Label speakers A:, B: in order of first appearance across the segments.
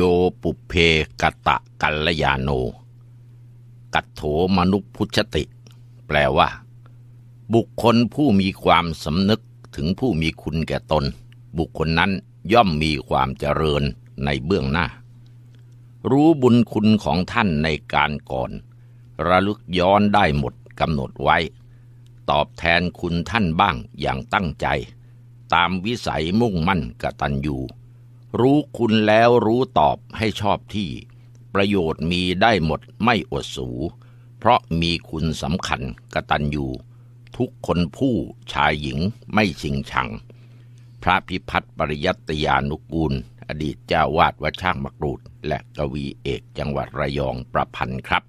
A: โยปุเพกะตะกัลยาโน กัตโถมนุพุชติ แปลว่า บุคคลผู้มีความสำนึกถึงผู้มีคุณแก่ตน บุคคลนั้นย่อมมีความเจริญในเบื้องหน้า รู้บุญคุณของท่านในการก่อน ระลึกย้อนได้หมดกำหนดไว้ ตอบแทนคุณท่านบ้างอย่างตั้งใจ ตามวิสัยมุ่งมั่นกตัญญู รู้คุณแล้วรู้ตอบให้ชอบที่ ประโยชน์มีได้หมดไม่อดสู เพราะมีคุณสำคัญกตัญญูทุกคนผู้ชายหญิงไม่ชิงชัง พระพิพัฒน์ปริยัติยานุกูล อดีตเจ้าวาดวัดช่างมกรูด และกวีเอกจังหวัดระยองประพันธ์ครับ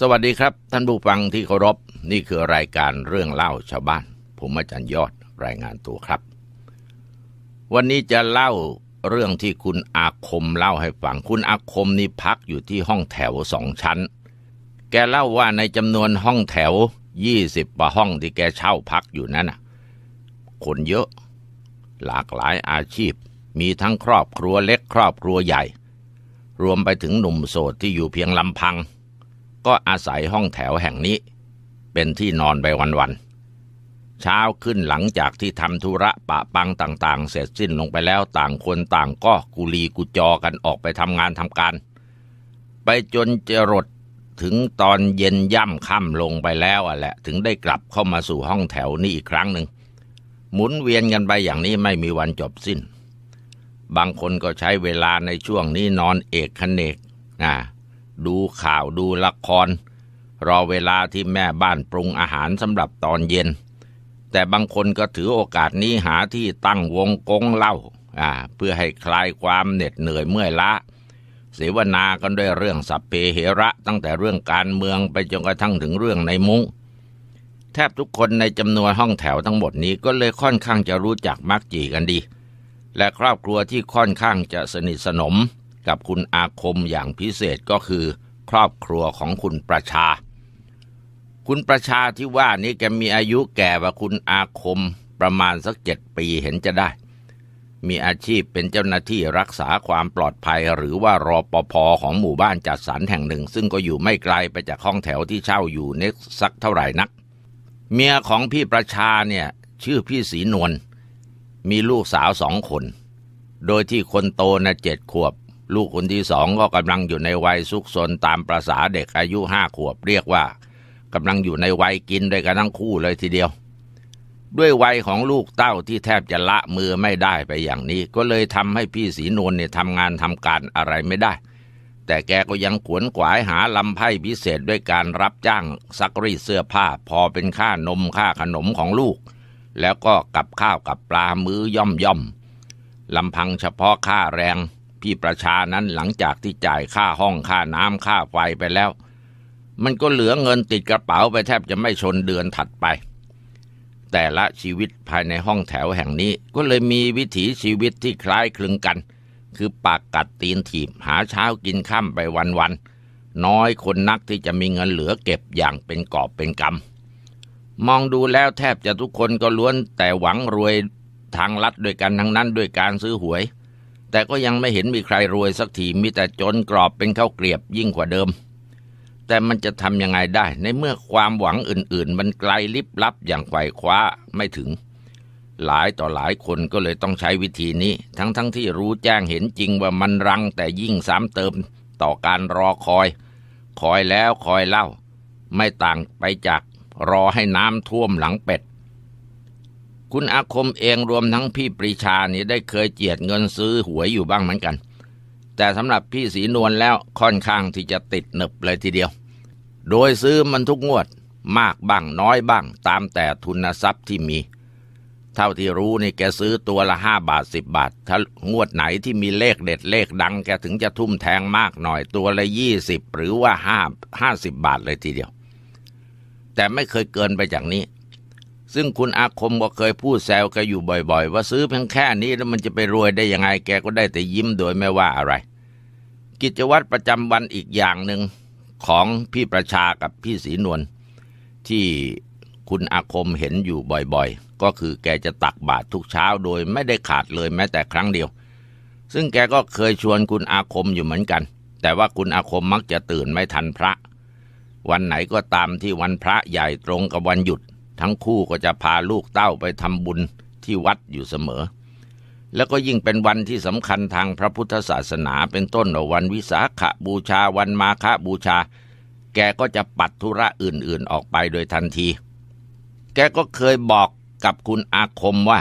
A: สวัสดีครับท่านผู้ฟังที่เคารพนี่คือรายการเรื่องเล่าชาวบ้าน ผมอาจารย์ยอดรายงานตัวครับ วันนี้จะเล่า เรื่องที่คุณอาคมเล่าให้ฟัง คุณอาคมนี่พักอยู่ที่ห้องแถวสองชั้น แกเล่าว่าในจำนวนห้องแถวยี่สิบกว่าห้องที่แกเช่าพักอยู่นั้นน่ะ คนเยอะ หลากหลายอาชีพ มีทั้งครอบครัวเล็กครอบครัวใหญ่ รวมไปถึงหนุ่มโสดที่อยู่เพียงลำพัง ก็อาศัยห้องแถวแห่งนี้ เป็นที่นอนไปวันๆ เช้าขึ้นหลังจากที่ทำธุระปะปังต่างๆ เสร็จสิ้นลงไปแล้วต่างคนต่างก็กุลีกุจอกันออกไปทำงานทำการ ไปจนจะรดถึงตอนเย็นย่ำค่ำลงไปแล้วอะแหละ ถึงได้กลับเข้ามาสู่ห้องแถวนี้อีกครั้งหนึ่งหมุนเวียนกันไปอย่างนี้ไม่มีวันจบสิ้น บางคนก็ใช้เวลาในช่วงนี้นอนเอกขเนกนะดูข่าวดูละคร รอเวลาที่แม่บ้านปรุงอาหารสำหรับตอนเย็น แต่บางคนก็ถือโอกาสนี้หาที่ตั้งวงกงเล่าเพื่อให้คลายความเหน็ดเหนื่อยเมื่อยล้าเสวนากันด้วยเรื่องสัพเพเหระตั้งแต่เรื่องการเมืองไปจนกระทั่งถึงเรื่องในมุง้งแทบทุกคนในจำนวนห้องแถวทั้งหมดนี้ก็เลยค่อนข้างจะรู้จักมักจีกันดี และครอบครัวที่ค่อนข้างจะสนิทสนมกับคุณอาคมอย่างพิเศษก็คือ ครอบครัวของคุณประชา คุณประชาที่ว่านี้แกมีอายุแก่กว่าคุณอาคมประมาณสักเจ็ดปีเห็นจะได้ มีอาชีพเป็นเจ้าหน้าที่รักษาความปลอดภัย หรือว่ารอปภของหมู่บ้านจัดสรรแห่งหนึ่ง ซึ่งก็อยู่ไม่ไกลไปจากห้องแถวที่เช่าอยู่เน็กสักเท่าไหร่นัก เมียของพี่ประชาเนี่ยชื่อพี่สีนวลมีลูกสาวสองคน โดยที่คนโตน่ะเจ็ดขวบ ลูกคนที่สองก็กำลังอยู่ในวัยซุกซนตามประษาเด็กอายุห้าขวบเรียกว่า กำลังอยู่ในวัยกินด้วยกันทั้งคู่เลยทีเดียว ด้วยวัยของลูกเต้าที่แทบจะละมือไม่ได้ไปอย่างนี้ ก็เลยทำให้พี่สีนวลเนี่ยทำงานทำการอะไรไม่ได้ แต่แกก็ยังขวนขวายหาลำไพ่พิเศษด้วยการรับจ้างซักรีดเสื้อผ้าพอเป็นค่านมค่าขนมของลูก แล้วก็กับข้าวกับปลามื้อย่อมย่อมลำพังเฉพาะค่าแรง พี่ประชานั้นหลังจากที่จ่ายค่าห้องค่าน้ำค่าไฟไปแล้ว มันก็เหลือเงินติดกระเป๋าไปแทบจะไม่ชนเดือนถัดไป แต่ละชีวิตภายในห้องแถวแห่งนี้ก็เลยมีวิถีชีวิตที่คล้ายคลึงกัน คือปากกัดตีนถีบหาเช้ากินค่ำไปวันๆน้อยคนนักที่จะมีเงินเหลือเก็บอย่างเป็นกอบเป็นกำมองดูแล้วแทบจะทุกคนก็ล้วนแต่หวังรวยทางลัดด้วยกันทั้งนั้นด้วยการซื้อหวย แต่ก็ยังไม่เห็นมีใครรวยสักทีมีแต่จนกรอบเป็นข้าวเกลียบยิ่งกว่าเดิม แต่มันจะทำยังไงได้ ในเมื่อความหวังอื่น ๆ มันไกลลิบลับอย่างไขว่คว้าไม่ถึง หลายต่อหลายคนก็เลยต้องใช้วิธีนี้ ทั้งๆทที่รู้แจ้งเห็นจริงว่ามันรังแต่ยิ่งซ้ำเติมต่อการรอคอย คอยแล้วคอยเล่า ไม่ต่างไปจากรอให้น้ำท่วมหลังเป็ด คุณอาคมเองรวมทั้งพี่ปรีชานี่ได้เคยเจียดเงินซื้อหวยอยู่บ้างเหมือนกัน แต่สำหรับพี่สีนวลแล้วค่อนข้างที่จะติดหนึบเลยทีเดียว โดยซื้อมันทุกงวดมากบ้างน้อยบ้าง ตามแต่ทุนทรัพย์ที่มี เท่าที่รู้นี่แกซื้อตัวละห้าบาทสิบบาท ถ้างวดไหนที่มีเลขเด็ดเลขดัง แกถึงจะทุ่มแทงมากหน่อยตัวละยี่สิบหรือว่าห้าห้าสิบบาทเลยทีเดียว แต่ไม่เคยเกินไปจากนี้ ซึ่งคุณอาคมก็เคยพูดแซวแกอยู่บ่อย ๆ ว่าซื้อเพียงแค่นี้แล้วมันจะไปรวยได้ยังไงแกก็ได้แต่ยิ้มโดยไม่ว่าอะไร กิจวัตรประจำวันอีกอย่างหนึ่ง ของพี่ประชากับพี่ศรีนวลที่คุณอาคมเห็นอยู่บ่อยๆ ก็คือแกจะตักบาตรทุกเช้าโดยไม่ได้ขาดเลยแม้แต่ครั้งเดียว ซึ่งแกก็เคยชวนคุณอาคมอยู่เหมือนกัน แต่ว่าคุณอาคมมักจะตื่นไม่ทันพระ วันไหนก็ตามที่วันพระใหญ่ตรงกับวันหยุด ทั้งคู่ก็จะพาลูกเต้าไปทำบุญที่วัดอยู่เสมอ แล้วก็ยิ่งเป็นวันที่สำคัญทางพระพุทธศาสนาเป็นต้นวันวิสาขบูชาวันมาฆบูชา แกก็จะปัดธุระอื่นๆออกไปโดยทันที แกก็เคยบอกกับคุณอาคมว่า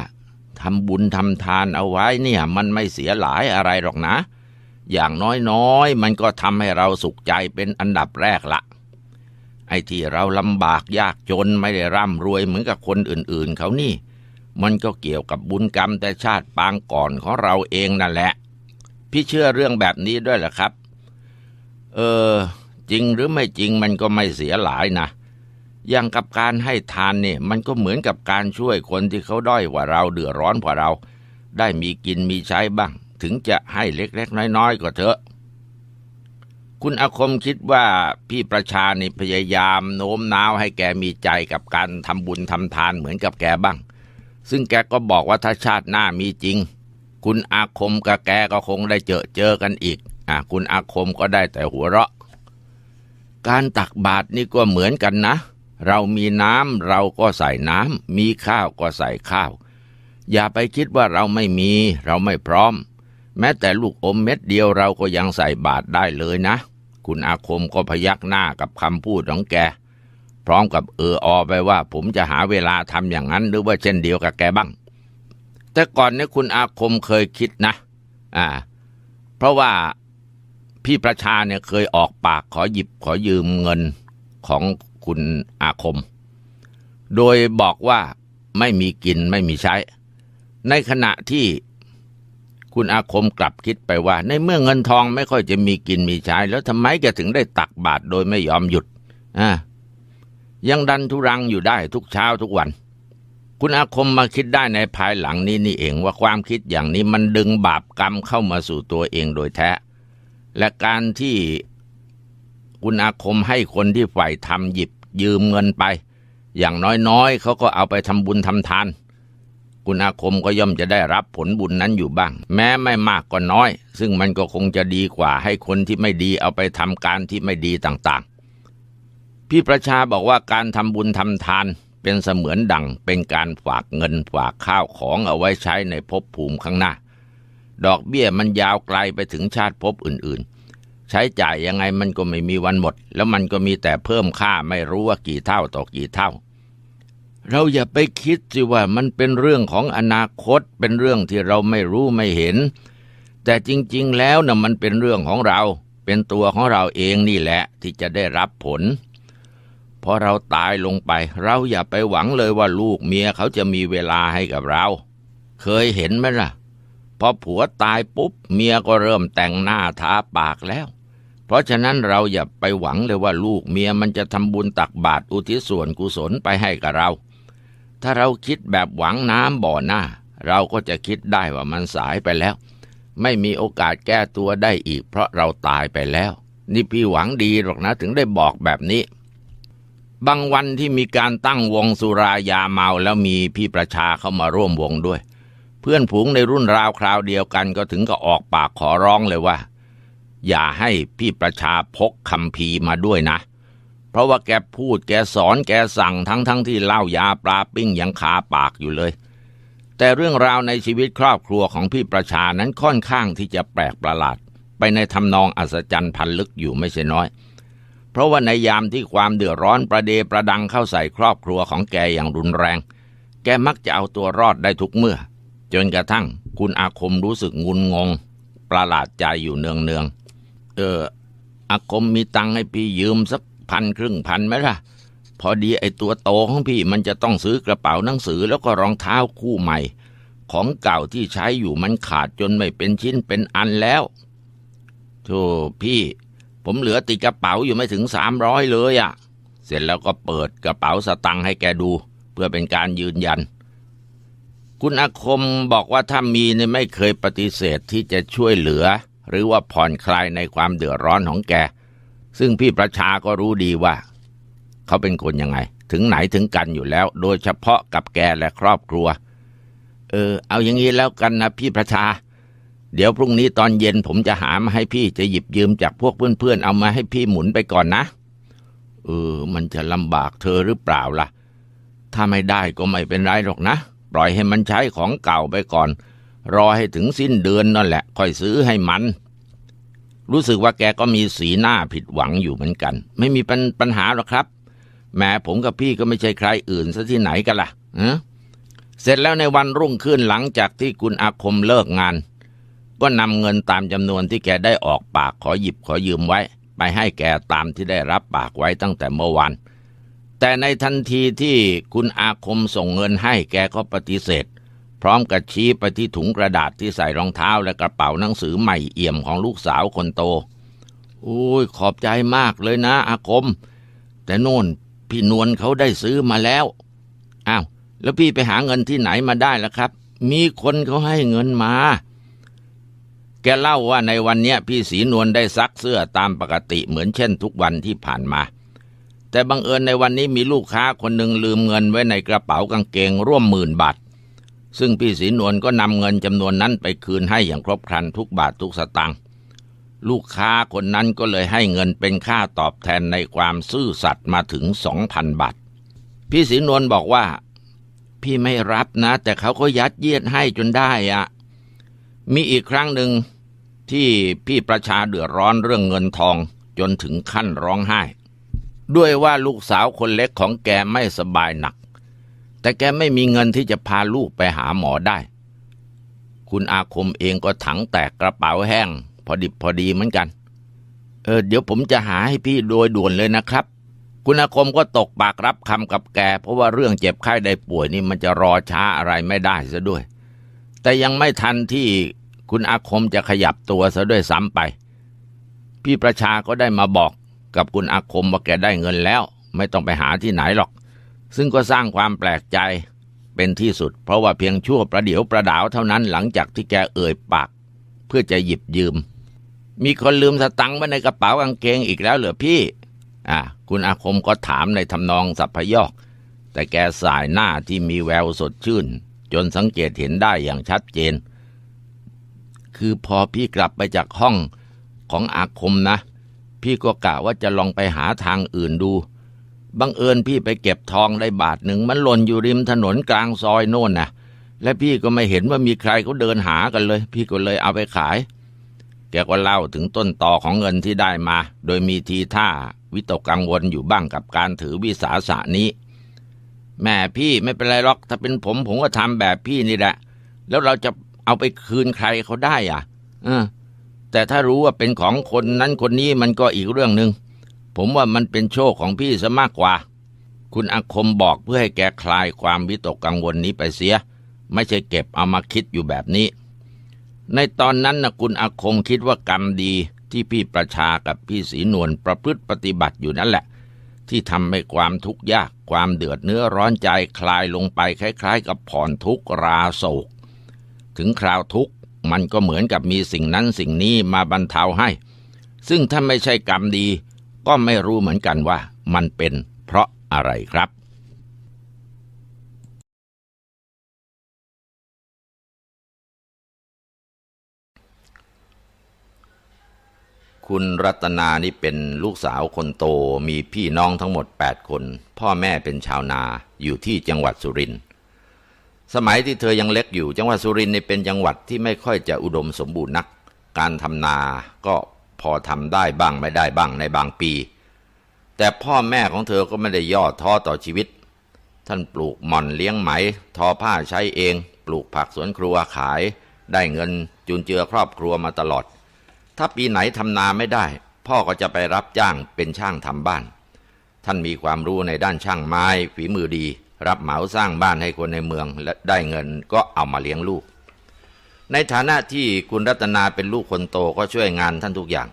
A: ทำบุญทำทานเอาไว้เนี่ยมันไม่เสียหลายอะไรหรอกนะ อย่างน้อยๆ มันก็ทำให้เราสุขใจเป็นอันดับแรกละไอ้ที่เราลำบากยากจนไม่ได้ร่ำรวยเหมือนกับคนอื่นๆเขานี่ มันก็เกี่ยวกับบุญกรรมแต่ชาติปางก่อนของเราเองนั่นแหละ พี่เชื่อเรื่องแบบนี้ด้วยเหรอครับ เออ จริงหรือไม่จริงมันก็ไม่เสียหลายนะ อย่างกับการให้ทานเนี่ยมันก็เหมือนกับการช่วยคนที่เขาด้อยกว่าเราเดือดร้อนกว่าเรา ได้มีกินมีใช้บ้าง ถึงจะให้เล็กๆน้อยๆก็เถอะ คุณอาคมคิดว่าพี่ประชานี่พยายามโน้มน้าวให้แกมีใจกับการทำบุญทำทานเหมือนกับแกบ้าง ซึ่งแกก็บอกว่าถ้าชาติหน้ามีจริง คุณอาคมกับแกก็คงได้เจอเจอกันอีก อะคุณอาคมก็ได้แต่หัวเราะ การตักบาตรนี่ก็เหมือนกันนะ เรามีน้ำเราก็ใส่น้ำมีข้าวก็ใส่ข้าว อย่าไปคิดว่าเราไม่มีเราไม่พร้อม แม้แต่ลูกอมเม็ดเดียวเราก็ยังใส่บาตรได้เลยนะ คุณอาคมก็พยักหน้ากับคำพูดของแก ร้อมกับเอออไปว่า ผมจะหาเวลาทำอย่างนั้น หรือว่าเช่นเดียวกับแกบ้าง แต่ก่อนนี้คุณอาคมเคยคิดนะ อ่า เพราะว่าพี่ประชาเนี่ยเคยออกปากขอหยิบขอยืมเงินของคุณอาคม โดยบอกว่าไม่มีกินไม่มีใช้ ในขณะที่คุณอาคมกลับคิดไปว่า ในเมื่อเงินทองไม่ค่อยจะมีกินมีใช้ แล้วทำไมแกถึงได้ตักบาตรโดยไม่ยอมหยุดอ่า ยังดันทุรังอยู่ได้ทุกเช้าทุกวัน คุณอาคมมาคิดได้ในภายหลังนี้นี่เองว่าความคิดอย่างนี้มันดึงบาปกรรมเข้ามาสู่ตัวเองโดยแท้ และการที่คุณอาคมให้คนที่ฝ่ายทำหยิบยืมเงินไป อย่างน้อยๆเขาก็เอาไปทำบุญทำทาน คุณอาคมก็ย่อมจะได้รับผลบุญนั้นอยู่บ้าง แม้ไม่มากก็น้อย ซึ่งมันก็คงจะดีกว่าให้คนที่ไม่ดีเอาไปทำการที่ไม่ดีต่างๆ พี่ประชาบอกว่าการทำบุญทำทานเป็นเสมือนดังเป็นการฝากเงินฝากข้าวของเอาไว้ใช้ในภพภูมิข้างหน้า ดอกเบี้ยมันยาวไกลไปถึงชาติภพอื่นๆ ใช้จ่ายยังไงมันก็ไม่มีวันหมด แล้วมันก็มีแต่เพิ่มค่าไม่รู้ว่ากี่เท่าต่อกี่เท่า เราอย่าไปคิดสิว่ามันเป็นเรื่องของอนาคตเป็นเรื่องที่เราไม่รู้ไม่เห็น แต่จริงๆแล้วนะ่ะมันเป็นเรื่องของเรา เป็นตัวของเราเองนี่แหละที่จะได้รับผล พอเราตายลงไป เราอย่าไปหวังเลยว่าลูกเมียเขาจะมีเวลาให้กับเรา เคยเห็นไหมล่ะ พอผัวตายปุ๊บ เมียก็เริ่มแต่งหน้าทาปากแล้ว เพราะฉะนั้นเราอย่าไปหวังเลยว่าลูกเมียมันจะทำบุญตักบาตรอุทิศส่วนกุศลไปให้กับเรา ถ้าเราคิดแบบหวังน้ำบ่อหน้า เราก็จะคิดได้ว่ามันสายไปแล้ว ไม่มีโอกาสแก้ตัวได้อีก เพราะเราตายไปแล้ว นี่พี่หวังดีหรอกนะถึงได้บอกแบบนี้ บางวันที่มีการตั้งวงสุรายาเมาแล้วมีพี่ประชาเข้ามาร่วมวงด้วย เพื่อนผูงในรุ่นราวคราวเดียวกันก็ถึงกับออกปากขอร้องเลยว่า อย่าให้พี่ประชาพกคำพีมาด้วยนะ เพราะว่าแกพูดแกสอนแกสั่งทั้งทั้งที่เล่ายาปลาปิ้งยังคาปากอยู่เลย แต่เรื่องราวในชีวิตครอบครัวของพี่ประชานั้นค่อนข้างที่จะแปลกประหลาด ไปในทำนองอัศจรรย์พันลึกอยู่ไม่ใช่น้อย เพราะว่าในยามที่ความเดือดร้อนประเดประดังเข้าใส่ครอบครัวของแกอย่างรุนแรง แกมักจะเอาตัวรอดได้ทุกเมื่อ จนกระทั่งคุณอาคมรู้สึกงุนงง ประหลาดใจอยู่เนืองเนืองเอออากมมีตังให้พี่ยืมสักพันครึ่งพันไหมล่ะ พอดีไอตัวโตของพี่มันจะต้องซื้อกระเป๋าหนังสือแล้วก็รองเท้าคู่ใหม่ ของเก่าที่ใช้อยู่มันขาดจนไม่เป็นชิ้นเป็นอันแล้วโธ่พี่ ผมเหลือติดกระเป๋าอยู่ไม่ถึงสามร้อยเลยอะ่ะ เสร็จแล้วก็เปิดกระเป๋าสตังค์ให้แกดู เพื่อเป็นการยืนยัน คุณอาคมบอกว่าถ้ามีเนี่ยไม่เคยปฏิเสธที่จะช่วยเหลือ หรือว่าผ่อนคลายในความเดือดร้อนของแก ซึ่งพี่ประชาก็รู้ดีว่า เขาเป็นคนยังไง ถึงไหนถึงกันอยู่แล้ว โดยเฉพาะกับแกและครอบครัว เออ เอาอย่างนี้แล้วกันนะพี่ประชา เดี๋ยวพรุ่งนี้ตอนเย็นผมจะหามาให้พี่จะหยิบยืมจากพวกเพื่อนๆ เอามาให้พี่หมุนไปก่อนนะ เออ มันจะลำบากเธอหรือเปล่าล่ะ ถ้าไม่ได้ก็ไม่เป็นไรหรอกนะ ปล่อยให้มันใช้ของเก่าไปก่อน รอให้ถึงสิ้นเดือนนั่นแหละ ค่อยซื้อให้มัน รู้สึกว่าแกก็มีสีหน้าผิดหวังอยู่เหมือนกัน ไม่มีปัญปญหาหรอกครับ แม้ผมกับพี่ก็ไม่ใช่ใครอื่นซะที่ไหนกันล่ะฮะเสร็จแล้วในวันรุ่งขึ้นหลังจากที่คุณอาคมเลิกงาน ก็นำเงินตามจำนวนที่แกได้ออกปากขอหยิบขอยืมไว้ ไปให้แกตามที่ได้รับปากไว้ตั้งแต่เมื่อวานแต่ในทันทีที่คุณอาคมส่งเงินให้แกก็ปฏิเสธ พร้อมกับชี้ไปที่ถุงกระดาษที่ใส่รองเท้าและกระเป๋าหนังสือใหม่เอี่ยมของลูกสาวคนโตโอ้ยขอบใจมากเลยนะ อาคม แต่โน่นพี่นวลเขาได้ซื้อมาแล้วอ้าวแล้วพี่ไปหาเงินที่ไหนมาได้ล่ะครับ มีคนเขาให้เงินมา แกเล่าว่าในวันเนี้ยพี่สีนวลได้ซักเสื้อตามปกติเหมือนเช่นทุกวันที่ผ่านมา แต่บังเอิญในวันนี้มีลูกค้าคนหนึ่งลืมเงินไว้ในกระเป๋ากางเกงร่วมหมื่นบาท ซึ่งพี่สีนวลก็นำเงินจำนวนนั้นไปคืนให้อย่างครบครันทุกบาททุกสตางค์ลูกค้าคนนั้นก็เลยให้เงินเป็นค่าตอบแทนในความซื่อสัตย์มาถึงสองพันบาท พี่สีนวลบอกว่า พี่ไม่รับนะ แต่เขาก็ยัดเยียดให้จนได้อะ มีอีกครั้งหนึ่งที่พี่ประชาเดือดร้อนเรื่องเงินทองจนถึงขั้นร้องไห้ ด้วยว่าลูกสาวคนเล็กของแกไม่สบายหนัก แต่แกไม่มีเงินที่จะพาลูกไปหาหมอได้ คุณอาคมเองก็ถังแตกกระเป๋าแห้ง พอดิบพอดีเหมือนกัน เออเดี๋ยวผมจะหาให้พี่โดยด่วนเลยนะครับ คุณอาคมก็ตกปากรับคำกับแก เพราะว่าเรื่องเจ็บไข้ได้ป่วยนี่มันจะรอช้าอะไรไม่ได้ซะด้วย แต่ยังไม่ทันที่ คุณอาคมจะขยับตัวซะด้วยซ้ำไป พี่ประชาก็ได้มาบอกกับคุณอาคมว่าแกได้เงินแล้ว ไม่ต้องไปหาที่ไหนหรอก ซึ่งก็สร้างความแปลกใจเป็นที่สุด เพราะว่าเพียงชั่วประเดี๋ยวประดาวเท่านั้นหลังจากที่แกเอ่ยปาก เพื่อจะหยิบยืม มีคนลืมสตังค์ไว้ในกระเป๋ากางเกงอีกแล้วเหรอพี่อ่าคุณอาคมก็ถามในทำนองสัพพยอกแต่แกสายหน้าที่มีแววสดชื่น จนสังเกตเห็นได้อย่างชัดเจน คือพอพี่กลับไปจากห้องของอาคมนะ พี่ก็กะว่าจะลองไปหาทางอื่นดู บังเอิญพี่ไปเก็บทองได้บาทหนึ่งมันหล่นอยู่ริมถนนกลางซอยโน่นนะและพี่ก็ไม่เห็นว่ามีใครเขาเดินหากันเลย พี่ก็เลยเอาไปขาย แกก็เล่าถึงต้นต่อของเงินที่ได้มา โดยมีทีท่าวิตกกังวลอยู่บ้างกับการถือวิสาสะนี้ แม่พี่ไม่เป็นไรหรอก ถ้าเป็นผมผมก็ทำแบบพี่นี่แหละ แล้วเราจะ เอาไปคืนใครเขาได้อะเออแต่ถ้ารู้ว่าเป็นของคนนั้นคนนี้มันก็อีกเรื่องหนึ่งผมว่ามันเป็นโชคของพี่ซะมากกว่า คุณอาคมบอกเพื่อให้แกคลายความวิตกกังวลนี้ไปเสีย ไม่ใช่เก็บเอามาคิดอยู่แบบนี้ ในตอนนั้นนะคุณอาคมคิดว่ากรรมดีที่พี่ประชากับพี่ศรีนวลประพฤติปฏิบัติอยู่นั่นแหละ ที่ทำให้ความทุกข์ยากความเดือดเนื้อร้อนใจคลายลงไปคล้าย ๆ กับผ่อนทุกราโศก ถึงคราวทุกข์ มันก็เหมือนกับมีสิ่งนั้นสิ่งนี้มาบรรเทาให้ ซึ่งถ้าไม่ใช่กรรมดี ก็ไม่รู้เหมือนกันว่า มันเป็นเพราะอะไรครับ คุณรัตนานี่เป็นลูกสาวคนโตมีพี่น้องทั้งหมด 8 คน พ่อแม่เป็นชาวนาอยู่ที่จังหวัดสุรินทร์ สมัยที่เธอยังเล็กอยู่ จังหวัดสุรินทร์เป็นจังหวัดที่ไม่ค่อยจะอุดมสมบูรณ์นัก การทำนาก็พอทำได้บ้างไม่ได้บ้างในบางปี แต่พ่อแม่ของเธอก็ไม่ได้ย่อท้อต่อชีวิต ท่านปลูกหม่อนเลี้ยงไหม ทอผ้าใช้เอง ปลูกผักสวนครัวขาย ได้เงินจุนเจือครอบครัวมาตลอด ถ้าปีไหนทำนาไม่ได้ พ่อก็จะไปรับจ้างเป็นช่างทำบ้าน ท่านมีความรู้ในด้านช่างไม้ฝีมือดี รับเหมาสร้างบ้านให้คนในเมืองและได้เงินก็เอามาเลี้ยงลูก ในฐานะที่คุณรัตนาเป็นลูกคนโตก็ช่วยงานท่านทุกอย่าง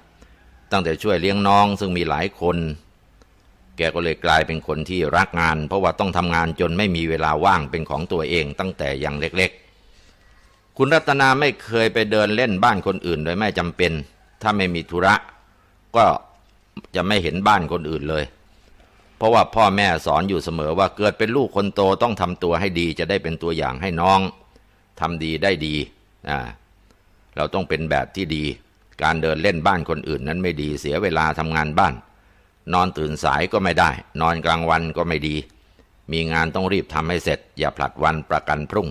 A: ตั้งแต่ช่วยเลี้ยงน้องซึ่งมีหลายคน แกก็เลยกลายเป็นคนที่รักงาน เพราะว่าต้องทำงานจนไม่มีเวลาว่างเป็นของตัวเองตั้งแต่ยังเล็กๆ คุณรัตนาไม่เคยไปเดินเล่นบ้านคนอื่น โดยไม่จำเป็น ถ้าไม่มีธุระ ก็จะไม่เห็นบ้านคนอื่นเลย เพราะว่าพ่อแม่สอนอยู่เสมอว่าเกิดเป็นลูกคนโตต้องทำตัวให้ดีจะได้เป็นตัวอย่างให้น้องทำดีได้ดีอ่าเราต้องเป็นแบบที่ดี การเดินเล่นบ้านคนอื่นนั้นไม่ดีเสียเวลาทำงานบ้าน นอนตื่นสายก็ไม่ได้ นอนกลางวันก็ไม่ดี มีงานต้องรีบทำให้เสร็จ อย่าผลัดวันประกันพรุ่ง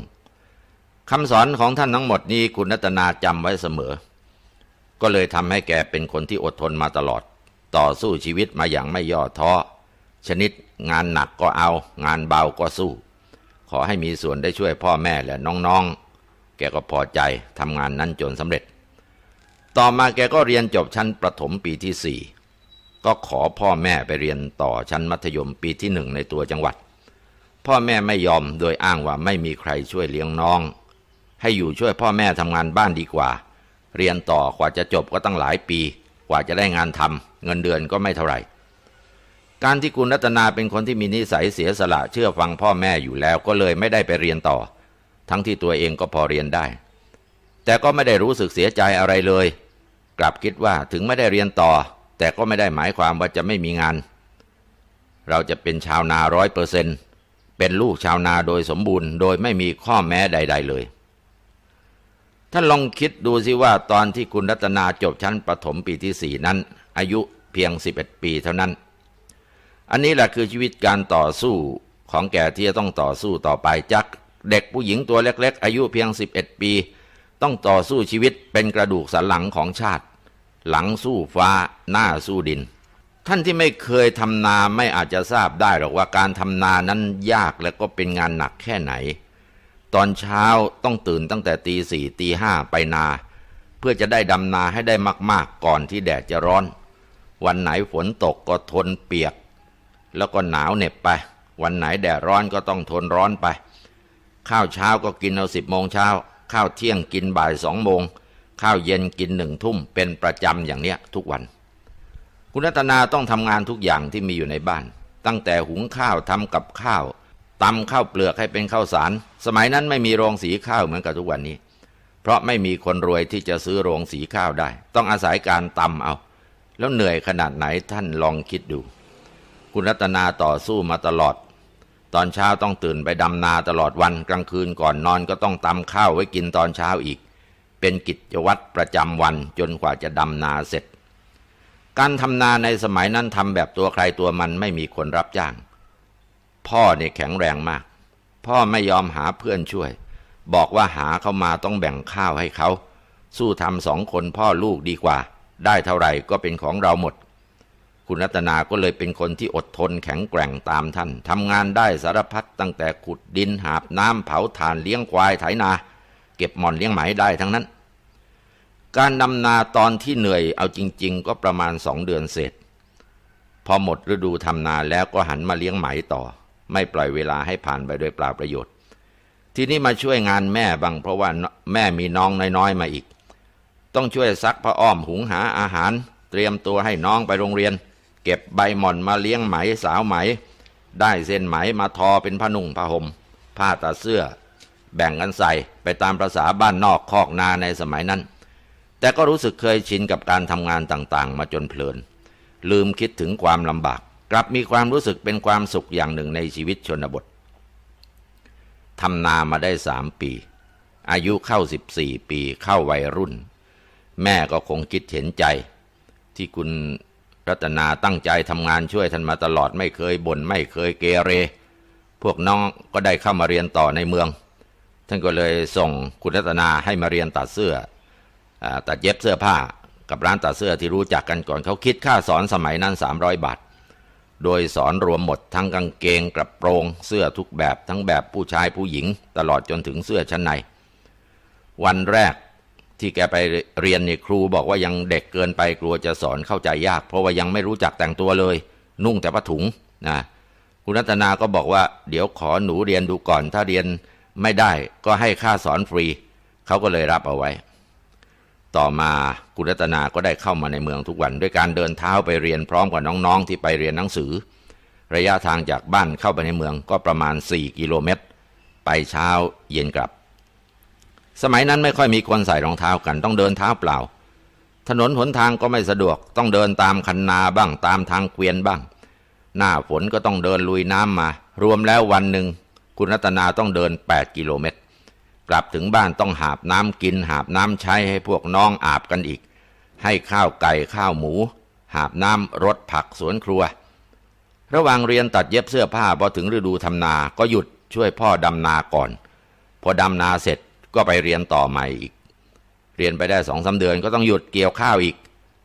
A: คำสอนของท่านทั้งหมดนี้คุณรัตนาจำไว้เสมอ ก็เลยทำให้แกเป็นคนที่อดทนมาตลอด ต่อสู้ชีวิตมาอย่างไม่ย่อท้อ ชนิดงานหนักก็เอา งานเบาก็สู้ ขอให้มีส่วนได้ช่วยพ่อแม่และน้องๆ แกก็พอใจทำงานนั้นจนสำเร็จ ต่อมาแกก็เรียนจบชั้นประถมปีที่สี่ก็ขอพ่อแม่ไปเรียนต่อชั้นมัธยมปีที่หนึ่งในตัวจังหวัด พ่อแม่ไม่ยอมโดยอ้างว่าไม่มีใครช่วยเลี้ยงน้อง ให้อยู่ช่วยพ่อแม่ทำงานบ้านดีกว่า เรียนต่อกว่าจะจบก็ตั้งหลายปี กว่าจะได้งานทำเงินเดือนก็ไม่เท่าไหร่ การที่คุณรัตนาเป็นคนที่มีนิสัยเสียสละเชื่อฟังพ่อแม่อยู่แล้วก็เลยไม่ได้ไปเรียนต่อ ทั้งที่ตัวเองก็พอเรียนได้ แต่ก็ไม่ได้รู้สึกเสียใจอะไรเลย กลับคิดว่าถึงไม่ได้เรียนต่อ แต่ก็ไม่ได้หมายความว่าจะไม่มีงาน เราจะเป็นชาวนาร้อยเปอร์เซนเป็นลูกชาวนาโดยสมบูรณ์ โดยไม่มีข้อแม้ใด ๆเลยท่านลองคิดดูสิว่าตอนที่คุณรัตนาจบชั้นประถมปีที่สี่นั้น อายุเพียง 11 ปีเท่านั้น อันนี้แหละคือชีวิตการต่อสู้ของแกที่จะต้องต่อสู้ต่อไปจากเด็กผู้หญิงตัวเล็ก ๆ อายุเพียง 11 ปี ต้องต่อสู้ชีวิตเป็นกระดูกสันหลังของชาติ หลังสู้ฟ้าหน้าสู้ดิน ท่านที่ไม่เคยทำนาไม่อาจจะทราบได้หรอกว่าการทำนานั้นยากและก็เป็นงานหนักแค่ไหน ตอนเช้าต้องตื่นตั้งแต่ตีสี่ตีห้าไปนา เพื่อจะได้ดำนาให้ได้มากๆก่อนที่แดดจะร้อน วันไหนฝนตกก็ทนเปียก แล้วก็หนาวเหน็บไป วันไหนแดดร้อนก็ต้องทนร้อนไป ข้าวเช้าก็กินเอาสิบโมงเช้า ข้าวเที่ยงกินบ่ายสองโมง ข้าวเย็นกินหนึ่งทุ่มเป็นประจำอย่างเนี้ยทุกวัน คุณรัตนาต้องทำงานทุกอย่างที่มีอยู่ในบ้าน ตั้งแต่หุงข้าวทำกับข้าวตำข้าวเปลือกให้เป็นข้าวสาร สมัยนั้นไม่มีโรงสีข้าวเหมือนกับทุกวันนี้ เพราะไม่มีคนรวยที่จะซื้อโรงสีข้าวได้ ต้องอาศัยการตำเอา แล้วเหนื่อยขนาดไหนท่านลองคิดดู คุณรัตนาต่อสู้มาตลอด ตอนเช้าต้องตื่นไปดำนาตลอดวันกลางคืนก่อนนอนก็ต้องตำข้าวไว้กินตอนเช้าอีก เป็นกิจวัตรประจำวันจนกว่าจะดำนาเสร็จ การทำนาในสมัยนั้นทำแบบตัวใครตัวมันไม่มีคนรับจ้าง พ่อเนี่ยแข็งแรงมาก พ่อไม่ยอมหาเพื่อนช่วย บอกว่าหาเข้ามาต้องแบ่งข้าวให้เขา สู้ทำสองคนพ่อลูกดีกว่า ได้เท่าไหร่ก็เป็นของเราหมด คุณรัตนาก็เลยเป็นคนที่อดทนแข็งแกร่งตามท่านทำงานได้สารพัดตั้งแต่ขุดดินหาบน้ำเผาถ่านเลี้ยงควายไถนา เก็บหม่อนเลี้ยงไหมได้ทั้งนั้น การดำนาตอนที่เหนื่อยเอาจริง ๆ ก็ประมาณสองเดือนเสร็จ พอหมดฤดูทำนาแล้วก็หันมาเลี้ยงไหมต่อ ไม่ปล่อยเวลาให้ผ่านไปโดยเปล่าประโยชน์ ทีนี้มาช่วยงานแม่บ้างเพราะว่าแม่มีน้องน้อยๆมาอีก ต้องช่วยซักผ้าอ้อมหุงหาอาหาร เตรียมตัวให้น้องไปโรงเรียน เก็บใบหม่อนมาเลี้ยงไหมสาวไหม ได้เส้นไหมมาทอเป็นผ้านุ่งผ้าห่มผ้าตาเสื้อ แบ่งกันใส่ไปตามประษาบ้านนอกคอกนาในสมัยนั้น แต่ก็รู้สึกเคยชินกับการทำงานต่างๆ มาจนเพลิน ลืมคิดถึงความลำบาก กลับมีความรู้สึกเป็นความสุขอย่างหนึ่งในชีวิตชนบททำนามาได้สามปี อายุเข้าสิบสี่ปีเข้าวัยรุ่น แม่ก็คงคิดเห็นใจ ที่คุณ รัตนาตั้งใจทำงานช่วยท่านมาตลอดไม่เคยบน่นไม่เคยเกเร พวกน้องก็ได้เข้ามาเรียนต่อในเมือง ท่านก็เลยส่งคุณรัตนาให้มาเรียนตัดเสื้ออตัดเย็บเสื้อผ้ากับร้านตัดเสื้อที่รู้จักกันก่อนเขาคิดค่าสอนสมัยนั้น 300 บาท โดยสอนรวมหมดทั้งกางเกงกระโปรงเสื้อทุกแบบทั้งแบบผู้ชายผู้หญิง ตลอดจนถึงเสื้อชั้นใน วันแรก ที่แกไปเรียนนี่ครูบอกว่ายังเด็กเกินไปกลัวจะสอนเข้าใจยาก เพราะว่ายังไม่รู้จักแต่งตัวเลย นุ่งแต่ผ้าถุงนะคุณรัตนาก็บอกว่า เดี๋ยวขอหนูเรียนดูก่อน ถ้าเรียนไม่ได้ก็ให้ค่าสอนฟรี เขาก็เลยรับเอาไว้ ต่อมาคุณรัตนาก็ได้เข้ามาในเมืองทุกวัน ด้วยการเดินเท้าไปเรียนพร้อมกับน้องๆ ที่ไปเรียนหนังสือ ระยะทางจากบ้านเข้าไปในเมืองก็ประมาณ 4 กิโลเมตร ไปเช้าเย็นกลับ สมัยนั้นไม่ค่อยมีคนใส่รองเท้ากันต้องเดินเท้าเปล่า ถนนหนทางก็ไม่สะดวกต้องเดินตามคันนาบ้างตามทางเกวียนบ้าง หน้าฝนก็ต้องเดินลุยน้ำมา รวมแล้ววันหนึ่งคุณรัตนาต้องเดิน 8 กิโลเมตร กลับถึงบ้านต้องหาบน้ำกิน หาบน้ำใช้ให้พวกน้องอาบกันอีก ให้ข้าวไก่ข้าวหมู หาบน้ำรดผักสวนครัว ระหว่างเรียนตัดเย็บเสื้อผ้าพอถึงฤดูทำนาก็หยุดช่วยพ่อดำนาก่อน พอดำนาเสร็จ ก็ไปเรียนต่อใหม่อีก เรียนไปได้สองสาเดือนก็ต้องหยุดเกี่ยวข้าวอีก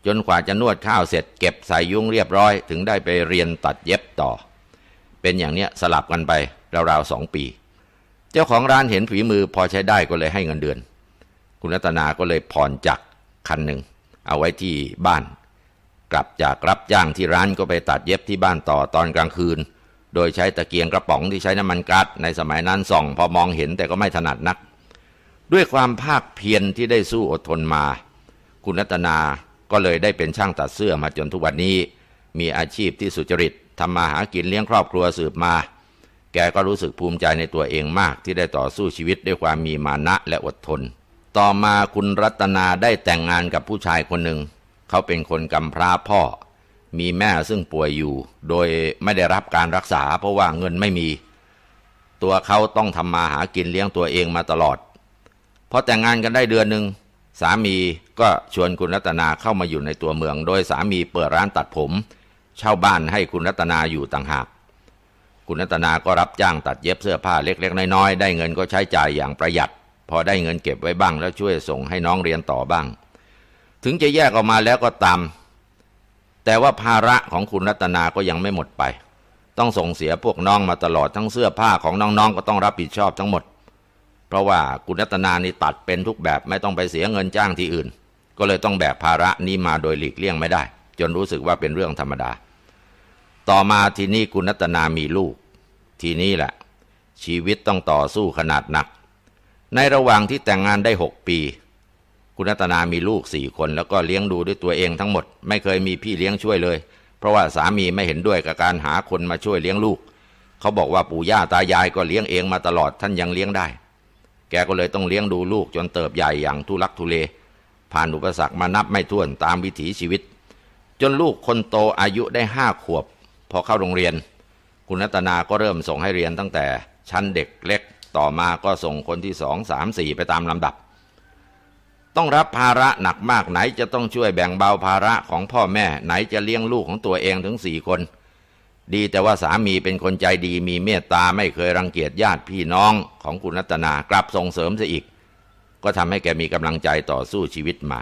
A: จนกว่าจะนวดข้าวเสร็จเก็บใส่ยุ้งเรียบร้อย ถึงได้ไปเรียนตัดเย็บต่อ เป็นอย่างเนี้ยสลับกันไปราวๆสองปี เจ้าของร้านเห็นฝีมือพอใช้ได้ก็เลยให้เงินเดือน คุณรัตนาก็เลยผ่อนจักรคันหนึ่งเอาไว้ที่บ้าน กลับจากรับจ้างที่ร้านก็ไปตัดเย็บที่บ้านต่อตอนกลางคืน โดยใช้ตะเกียงกระป๋องที่ใช้น้ำมันก๊าซในสมัยนั้นส่อง พอมองเห็นแต่ก็ไม่ถนัดนัก ด้วยความภาคเพียรที่ได้สู้อดทนมา คุณรัตนาก็เลยได้เป็นช่างตัดเสื้อมาจนทุกวันนี้ มีอาชีพที่สุจริตทำมาหากินเลี้ยงครอบครัวสืบมา แกก็รู้สึกภูมิใจในตัวเองมากที่ได้ต่อสู้ชีวิตด้วยความมีมานะและอดทน ต่อมาคุณรัตนาได้แต่งงานกับผู้ชายคนหนึ่ง เขาเป็นคนกำพร้าพ่อ มีแม่ซึ่งป่วยอยู่ โดยไม่ได้รับการรักษาเพราะว่าเงินไม่มี ตัวเขาต้องทำมาหากินเลี้ยงตัวเองมาตลอด พอแต่งงานกันได้เดือนหนึ่งสามีก็ชวนคุณรัตนาเข้ามาอยู่ในตัวเมือง โดยสามีเปิดร้านตัดผม เช่าบ้านให้คุณรัตนาอยู่ต่างหาก คุณรัตนาก็รับจ้างตัดเย็บเสื้อผ้าเล็กๆน้อยๆได้เงินก็ใช้จ่ายอย่างประหยัด พอได้เงินเก็บไว้บ้าง แล้วช่วยส่งให้น้องเรียนต่อบ้าง ถึงจะแยกออกมาแล้วก็ตาม แต่ว่าภาระของคุณรัตนาก็ยังไม่หมดไป ต้องส่งเสียพวกน้องมาตลอดทั้งเสื้อผ้าของน้องๆก็ต้องรับผิดชอบทั้งหมด เพราะว่าคุณรัตนานี่ตัดเป็นทุกแบบไม่ต้องไปเสียเงินจ้างที่อื่น ก็เลยต้องแบกภาระนี้มาโดยหลีกเลี่ยงไม่ได้ จนรู้สึกว่าเป็นเรื่องธรรมดา ต่อมาทีนี้คุณรัตนามีลูก ทีนี้แหละ ชีวิตต้องต่อสู้ขนาดหนัก ในระหว่างที่แต่งงานได้หกปี คุณรัตนามีลูกสี่คนแล้วก็เลี้ยงดูด้วยตัวเองทั้งหมด ไม่เคยมีพี่เลี้ยงช่วยเลย เพราะว่าสามีไม่เห็นด้วยกับการหาคนมาช่วยเลี้ยงลูก เขาบอกว่าปู่ย่าตายายก็เลี้ยงเองมาตลอดท่านยังเลี้ยงได้ แกก็เลยต้องเลี้ยงดูลูกจนเติบใหญ่อย่างทุลักทุเล ผ่านอุปสรรคมานับไม่ถ้วนตามวิถีชีวิต จนลูกคนโตอายุได้ห้าขวบ พอเข้าโรงเรียน คุณรัตนาก็เริ่มส่งให้เรียนตั้งแต่ชั้นเด็กเล็กต่อมาก็ส่งคนที่สองสามสี่ไปตามลำดับ ต้องรับภาระหนักมากไหนจะต้องช่วยแบ่งเบาภาระของพ่อแม่ไหนจะเลี้ยงลูกของตัวเองถึงสี่คน ดีแต่ว่าสามีเป็นคนใจดีมีเมตตาไม่เคยรังเกียจญาติพี่น้องของคุณรัตนากลับส่งเสริมซะอีก ก็ทำให้แกมีกำลังใจต่อสู้ชีวิตมา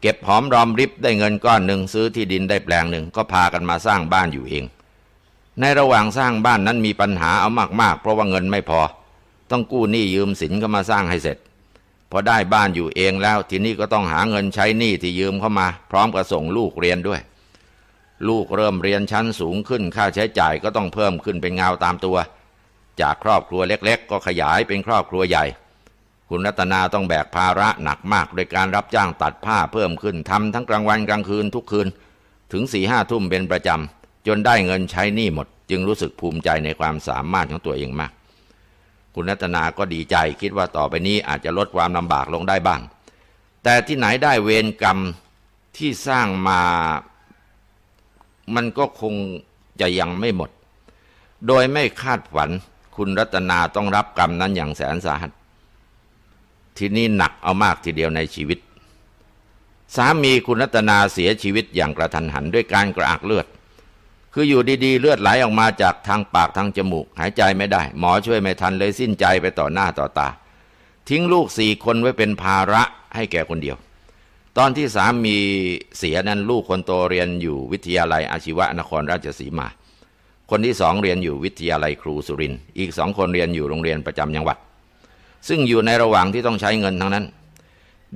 A: เก็บหอมรอมริบได้เงินก้อนหนึ่งซื้อที่ดินได้แปลงหนึ่งก็พากันมาสร้างบ้านอยู่เอง ในระหว่างสร้างบ้านนั้นมีปัญหาเอามากๆ เพราะว่าเงินไม่พอ ต้องกู้หนี้ยืมสินเข้ามาสร้างให้เสร็จพอได้บ้านอยู่เองแล้วทีนี้ก็ต้องหาเงินใช้หนี้ที่ยืมเข้ามา พร้อมกับส่งลูกเรียนด้วย ลูกเริ่มเรียนชั้นสูงขึ้นค่าใช้จ่ายก็ต้องเพิ่มขึ้นเป็นเงาตามตัว จากครอบครัวเล็กๆ ก็ขยายเป็นครอบครัวใหญ่ คุณรัตนาต้องแบกภาระหนักมากโดยการรับจ้างตัดผ้าเพิ่มขึ้นทำทั้งกลางวันกลางคืนทุกคืน ถึงสี่ห้าทุ่มเป็นประจำจนได้เงินใช้หนี้หมด จึงรู้สึกภูมิใจในความสามารถของตัวเองมาก คุณรัตนาก็ดีใจคิดว่าต่อไปนี้อาจจะลดความลำบากลงได้บ้าง แต่ที่ไหนได้เวรกรรมที่สร้างมา มันก็คงจะยังไม่หมด โดยไม่คาดฝัน คุณรัตนาต้องรับกรรมนั้นอย่างแสนสาหัส ทีนี้หนักเอามากทีเดียวในชีวิต สามีคุณรัตนาเสียชีวิตอย่างกระทันหันด้วยการกระอักเลือด คืออยู่ดีๆ เลือดไหลออกมาจากทางปากทางจมูก หายใจไม่ได้ หมอช่วยไม่ทันเลยสิ้นใจไปต่อหน้าต่อตา ทิ้งลูกสี่คนไว้เป็นภาระให้แก่คนเดียว ตอนที่สามีเสียนั้นลูกคนโตเรียนอยู่วิทยาลัยอาชีวะนครราชสีมา คนที่สองเรียนอยู่วิทยาลัยครูสุรินอีกสองคนเรียนอยู่โรงเรียนประจำจังหวัด ซึ่งอยู่ในระหว่างที่ต้องใช้เงินทั้งนั้น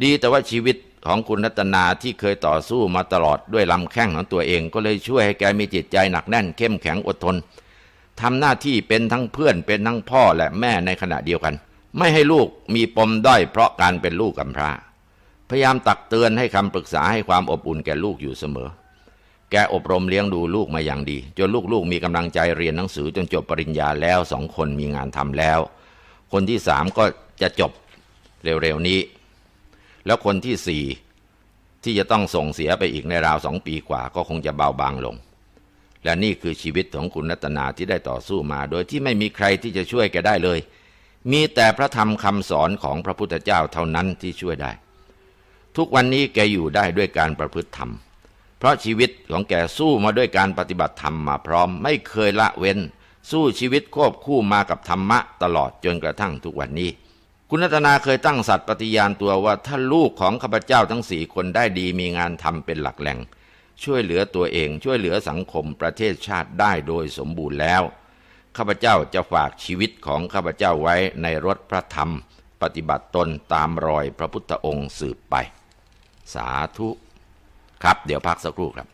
A: ดีแต่ว่าชีวิตของคุณรัตนาที่เคยต่อสู้มาตลอดด้วยลำแข้งของตัวเอง ก็เลยช่วยให้แกมีจิตใจหนักแน่น เข้มแข็งอดทนทำหน้าที่เป็นทั้งเพื่อนเป็นทั้งพ่อและแม่ในขณะเดียวกัน ไม่ให้ลูกมีปมด้อยเพราะการเป็นลูกกำพร้า พยายามตักเตือนให้คำปรึกษาให้ความอบอุ่นแก่ลูกอยู่เสมอ แกอบรมเลี้ยงดูลูกมาอย่างดี จนลูกๆมีกำลังใจเรียนหนังสือจนจบปริญญาแล้วสองคนมีงานทำแล้ว คนที่สามก็จะจบเร็วๆนี้ แล้วคนที่สี่ที่จะต้องส่งเสียไปอีกในราวสองปีกว่าก็คงจะเบาบางลง และนี่คือชีวิตของคุณรัตนาที่ได้ต่อสู้มา โดยที่ไม่มีใครที่จะช่วยแกได้เลย มีแต่พระธรรมคำสอนของพระพุทธเจ้าเท่านั้นที่ช่วยได้ ทุกวันนี้แกอยู่ได้ด้วยการประพฤติธรรม เพราะชีวิตของแกสู้มาด้วยการปฏิบัติธรรมมาพร้อมไม่เคยละเว้น สู้ชีวิตควบคู่มากับธรรมะตลอดจนกระทั่งทุกวันนี้ คุณรัตนาเคยตั้งสัตย์ปฏิญาณตัวว่าถ้าลูกของข้าพเจ้าทั้งสี่คนได้ดีมีงานทำเป็นหลักแหล่ง ช่วยเหลือตัวเองช่วยเหลือสังคมประเทศชาติได้โดยสมบูรณ์แล้วข้าพเจ้าจะฝากชีวิตของข้าพเจ้าไว้ในรถพระธรรม ปฏิบัติตนตามรอยพระพุทธองค์สืบไป สาธุ ครับ เดี๋ยวพักสักครู่ครับ